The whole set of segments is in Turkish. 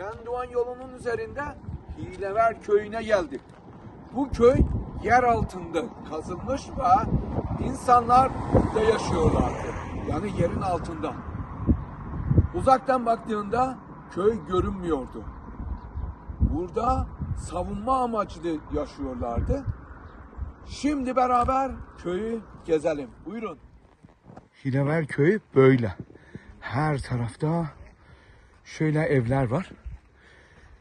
Kenduan yolunun üzerinde Hilever köyüne geldik. Bu köy yer altında kazılmış ve insanlar burada yaşıyorlardı. Yani yerin altında. Uzaktan baktığında köy görünmüyordu. Burada savunma amaçlı yaşıyorlardı. Şimdi beraber köyü gezelim. Buyurun. Hilever köyü böyle. Her tarafta şöyle evler var.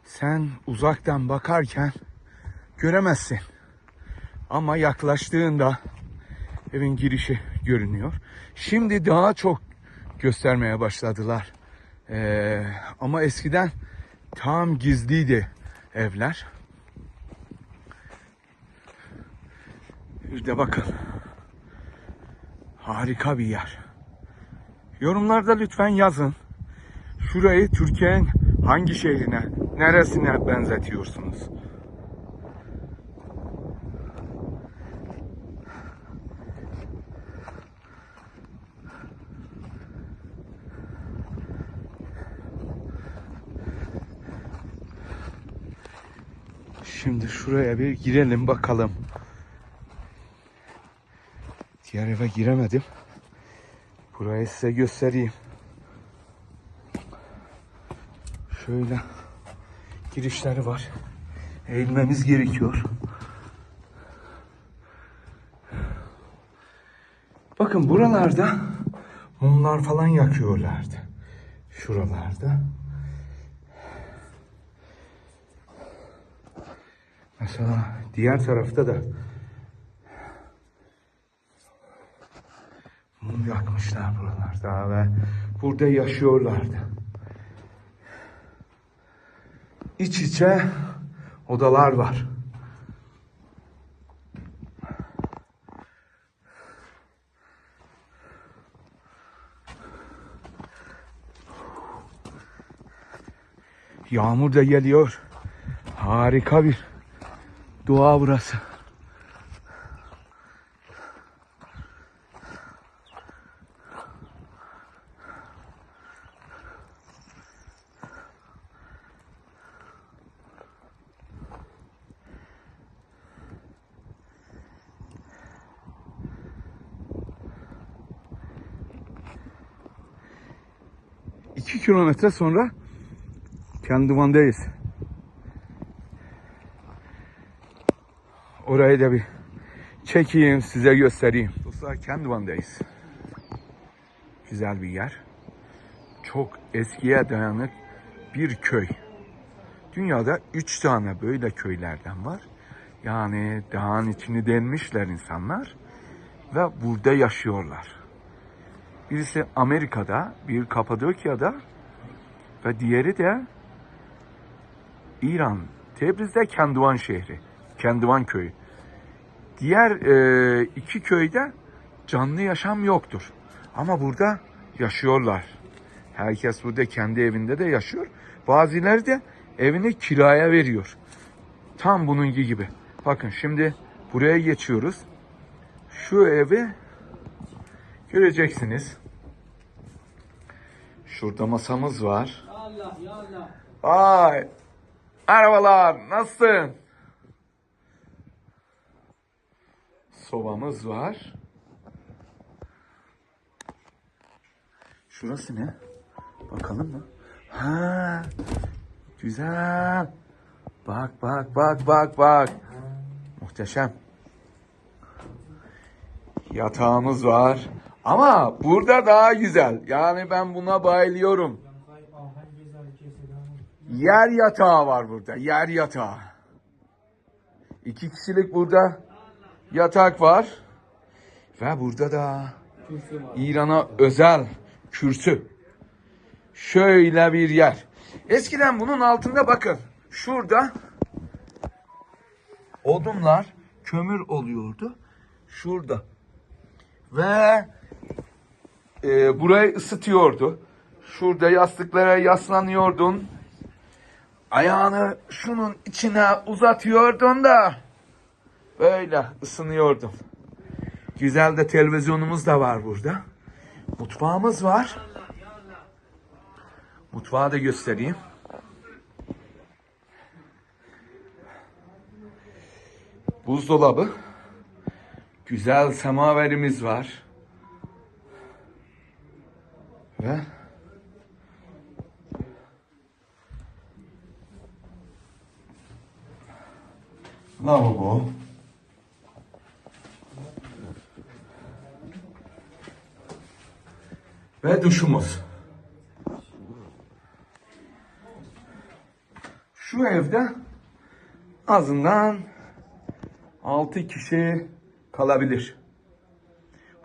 Sen uzaktan bakarken göremezsin. Ama yaklaştığında evin girişi görünüyor. Şimdi daha çok göstermeye başladılar. Ee, ama eskiden tam gizliydi evler. Bir de bakın. Harika bir yer. Yorumlarda lütfen yazın. Şurayı Türkiye'nin hangi şehrine, neresine benzetiyorsunuz? Şimdi şuraya bir girelim bakalım. Diğer eve giremedim. Burayı size göstereyim. Şöyle girişleri var. Eğilmemiz gerekiyor. Bakın buralarda mumlar falan yakıyorlardı. Şuralarda. Mesela diğer tarafta da mum yakmışlar buralarda ve burada yaşıyorlardı. İç içe odalar var. Yağmur da geliyor. Harika bir doğa burası. İki kilometre sonra Kendivan'dayız. Orayı da bir çekeyim size göstereyim. Dostlar Kendivan'dayız. Güzel bir yer. Çok eskiye dayanık bir köy. Dünyada üç tane böyle köylerden var. Yani dağın içini delmişler insanlar ve burada yaşıyorlar. Birisi Amerika'da, bir Kapadokya'da ve diğeri de İran, Tebriz'de Kenduvan şehri, Kenduvan köyü. Diğer e, iki köyde canlı yaşam yoktur. Ama burada yaşıyorlar. Herkes burada kendi evinde de yaşıyor. Bazıları da evini kiraya veriyor. Tam bununki gibi. Bakın şimdi buraya geçiyoruz. Şu evi göreceksiniz. Şurada masamız var. Allah ya Allah. Ay. Merhabalar. Nasılsın? Sobamız var. Şurası ne? Bakalım mı? Ha. Güzel. Bak bak bak bak bak. Muhteşem. Yatağımız var. Ama burada daha güzel. Yani ben buna bayılıyorum. Yer yatağı var burada. Yer yatağı. İki kişilik burada yatak var. Ve burada da İran'a özel kürsü. Şöyle bir yer. Eskiden bunun altında bakın. Şurada odunlar, kömür oluyordu. Şurada. Ve e, burayı ısıtıyordu. Şurada yastıklara yaslanıyordun. Ayağını şunun içine uzatıyordun da böyle ısınıyordun. Güzel de televizyonumuz da var burada. Mutfağımız var. Mutfağı da göstereyim. Buzdolabı. Güzel semaverimiz var. Ve lavabo. Ve duşumuz. Şu evde azından 6 kişi kalabilir.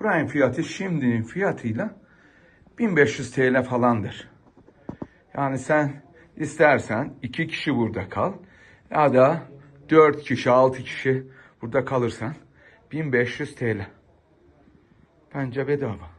Buranın fiyatı şimdinin fiyatıyla 1500 TL falandır. Yani sen istersen 2 kişi burada kal ya da 4 kişi 6 kişi burada kalırsan 1500 TL. Bence bedava.